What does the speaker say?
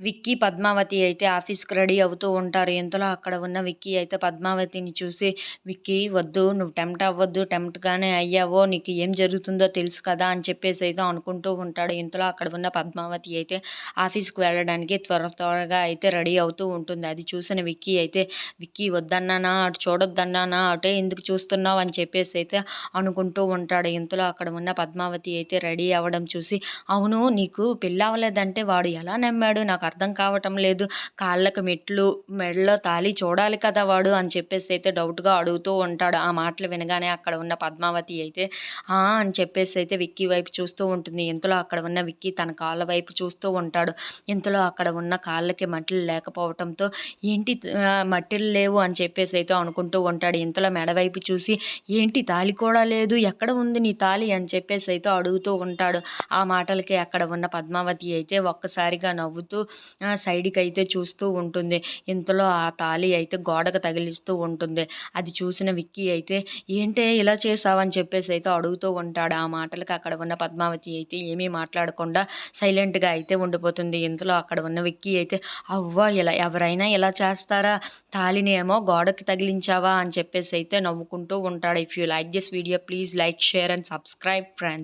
విక్కీ పద్మావతి అయితే ఆఫీస్కి రెడీ అవుతూ ఉంటారు. ఇంతలో అక్కడ ఉన్న విక్కీ అయితే పద్మావతిని చూసి విక్కీ వద్దు నువ్వు టెంప్ట్ అవ్వద్దు టెంప్ట్గానే అయ్యావో నీకు ఏం జరుగుతుందో తెలుసు కదా అని చెప్పేసి అయితే అనుకుంటూ ఉంటాడు. ఇంతలో అక్కడ ఉన్న పద్మావతి అయితే ఆఫీస్కి వెళ్ళడానికి త్వర త్వరగా అయితే రెడీ అవుతూ ఉంటుంది. అది చూసిన విక్కీ అయితే విక్కీ వద్దన్నానా అటు చూడొద్దన్నానా అటే ఎందుకు చూస్తున్నావు అని చెప్పేసి అయితే అనుకుంటూ ఉంటాడు. ఇంతలో అక్కడ ఉన్న పద్మావతి అయితే రెడీ అవ్వడం చూసి అవును నీకు పెళ్ళి అవ్వలేదంటే వాడు ఎలా నమ్మాడు? నాకు అర్థం కావటం లేదు. కాళ్ళకు మెట్లు మెడలో తాళి చూడాలి కదా వాడు అని చెప్పేసి అయితే డౌట్గా అడుగుతూ ఉంటాడు. ఆ మాటలు వినగానే అక్కడ ఉన్న పద్మావతి అయితే ఆ అని చెప్పేసి అయితే విక్కీ వైపు చూస్తూ ఉంటుంది. ఇంతలో అక్కడ ఉన్న విక్కీ తన కాళ్ళ వైపు చూస్తూ ఉంటాడు. ఇంతలో అక్కడ ఉన్న కాళ్ళకి మట్టిలు లేకపోవటంతో ఏంటి మట్టిలు లేవు అని చెప్పేసి అయితే అనుకుంటూ ఉంటాడు. ఇంతలో మెడవైపు చూసి ఏంటి తాళి కూడా లేదు? ఎక్కడ ఉంది నీ తాళి? అని చెప్పేసి అయితే అడుగుతూ ఉంటాడు. ఆ మాటలకి అక్కడ ఉన్న పద్మావతి అయితే ఒక్కసారిగా నవ్వుతూ సైడ్కి అయితే చూస్తూ ఉంటుంది. ఇంతలో ఆ తాళి అయితే గోడకు తగిలిస్తూ ఉంటుంది. అది చూసిన విక్కీ అయితే ఏంటే ఇలా చేసావని చెప్పేసి అయితే అడుగుతూ ఉంటాడు. ఆ మాటలకు అక్కడ ఉన్న పద్మావతి అయితే ఏమీ మాట్లాడకుండా సైలెంట్గా అయితే ఉండిపోతుంది. ఇంతలో అక్కడ ఉన్న విక్కీ అయితే అవ్వ ఇలా ఎవరైనా ఇలా చేస్తారా? తాళిని ఏమో గోడకి తగిలించావా? అని చెప్పేసి అయితే నవ్వుకుంటూ ఉంటాడు. If you like this video please like share and subscribe friends